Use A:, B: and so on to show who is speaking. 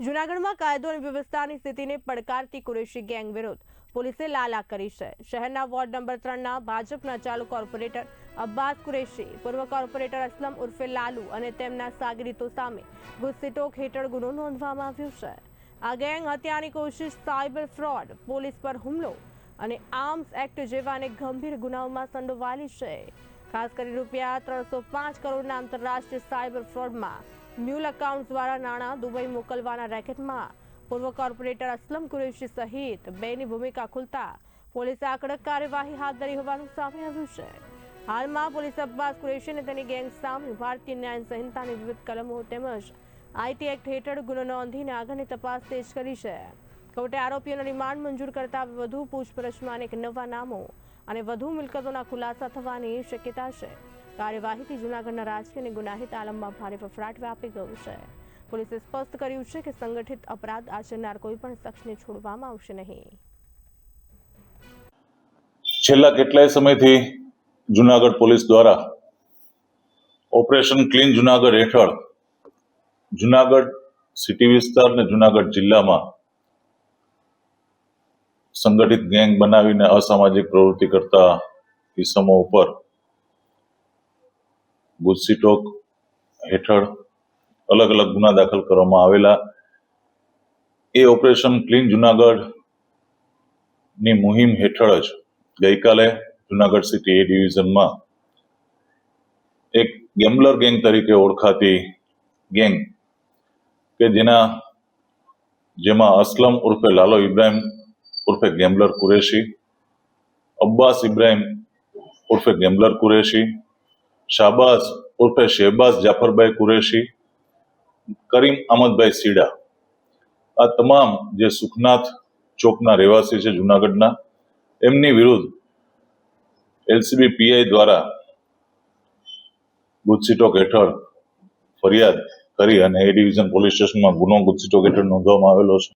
A: જૂનાગઢમાં કાયદો અને વ્યવસ્થાની સ્થિતિને પડકારતી કુરેશી ગેંગ વિરુદ્ધ પોલીસે લાલા કરી છે. શહેરના વોર્ડ નંબર ત્રણના ભાજપના ચાલુ કોર્પોરેટર અબ્બાસ કુરેશી, પૂર્વ કોર્પોરેટર અસલમ ઉર્ફે લાલુ અને તેમના સાગરીતો સામે ગુસ્સીટોક હેઠળ ગુનો નોંધવામાં આવ્યો છે. આ ગેંગ હત્યાની કોશિશ સાયબર ફ્રોડ, પોલીસ પર હુમલો અને આર્મ્સ એક્ટ જેવા અને ગંભીર ગુનાઓમાં સંડોવાયેલી છે. ખાસ કરી રૂપિયા ત્રણસો પાંચ કરોડના આંતરરાષ્ટ્રીય સાયબર ફ્રોડમાં મ્યુલ એકાઉન્ટ દ્વારા નાણાં દુબઈ મોકલવાના રેકેટમાં પૂર્વ કોર્પોરેટર અસલમ કુરેશી સહિત બેની ભૂમિકા ખુલતા પોલીસે આ કાર્યવાહી હાથ ધરી હોવાનું સામે આવ્યું છે. હાલમાં પોલીસ અબ્બાસ કુરેશી અને તેની ગેંગ સામે ભારતીય ન્યાય સંહિતાની વિવિધ કલમો તેમજ આઈટી એક્ટ હેઠળ ગુનો નોંધીને આગળની તપાસ તેજ કરી છે. કોર્ટે આરોપીઓનો રિમાન્ડ મંજૂર કરતા વધુ પૂછપરછમાં અનેક નવા નામો અને વધુ મિલકતોના ખુલાસા થવાની શક્યતા છે. કાર્યવાહીથી જૂનાગઢના રાજકીય અને ગુનાહિત આલમમાં ભારે ફફડાટ વ્યાપી ગયું છે. પોલીસે સ્પષ્ટ કર્યું છે કે સંગઠિત અપરાધ આચરનાર કોઈ પણ શખ્સને છોડવામાં આવશે નહીં.
B: છેલ્લા કેટલાય સમયથી જુનાગઢ પોલીસ દ્વારા ઓપરેશન ક્લીન જુનાગઢ હેઠળ જુનાગઢ સિટી વિસ્તાર અને જુનાગઢ જિલ્લામાં સંગઠિત ગેંગ બનાવીને અસામાજિક પ્રવૃત્તિ કરતા કિસ્સામો ઉપર ગુસ્સીટોક હેઠળ અલગ અલગ ગુના દાખલ કરવામાં આવેલા. એ ઓપરેશન ક્લીન જુનાગઢની મુહિમ હેઠળ જ ગઈકાલે જુનાગઢ સિટી એ ડિવિઝનમાં એક ગેમ્બલર ગેંગ તરીકે ઓળખાતી ગેંગ કે જેના જેમાં અસલમ ઉર્ફે લાલો ઇબ્રાહિમ ઉર્ફે ગેમ્બલર કુરેશી, અબ્બાસ ઇબ્રાહિમ ઉર્ફે ગેમ્બલર કુરેશી શાબાઝ ઉર્ફે શહેબાઝ જાફરભાઈ કુરેશી, કરીમ અહમદભાઈ સીડા. આ તમામ જે સુખનાથ ચોકના રહેવાસી છે જુનાગઢના, એમની વિરુદ્ધ એલસીબી પીઆઈ દ્વારા ગુજસીટોક હેઠળ ફરિયાદ કરી અને એ ડિવિઝન પોલીસ સ્ટેશનમાં ગુનો ગુજસીટોક હેઠળ નોંધવામાં આવેલો છે.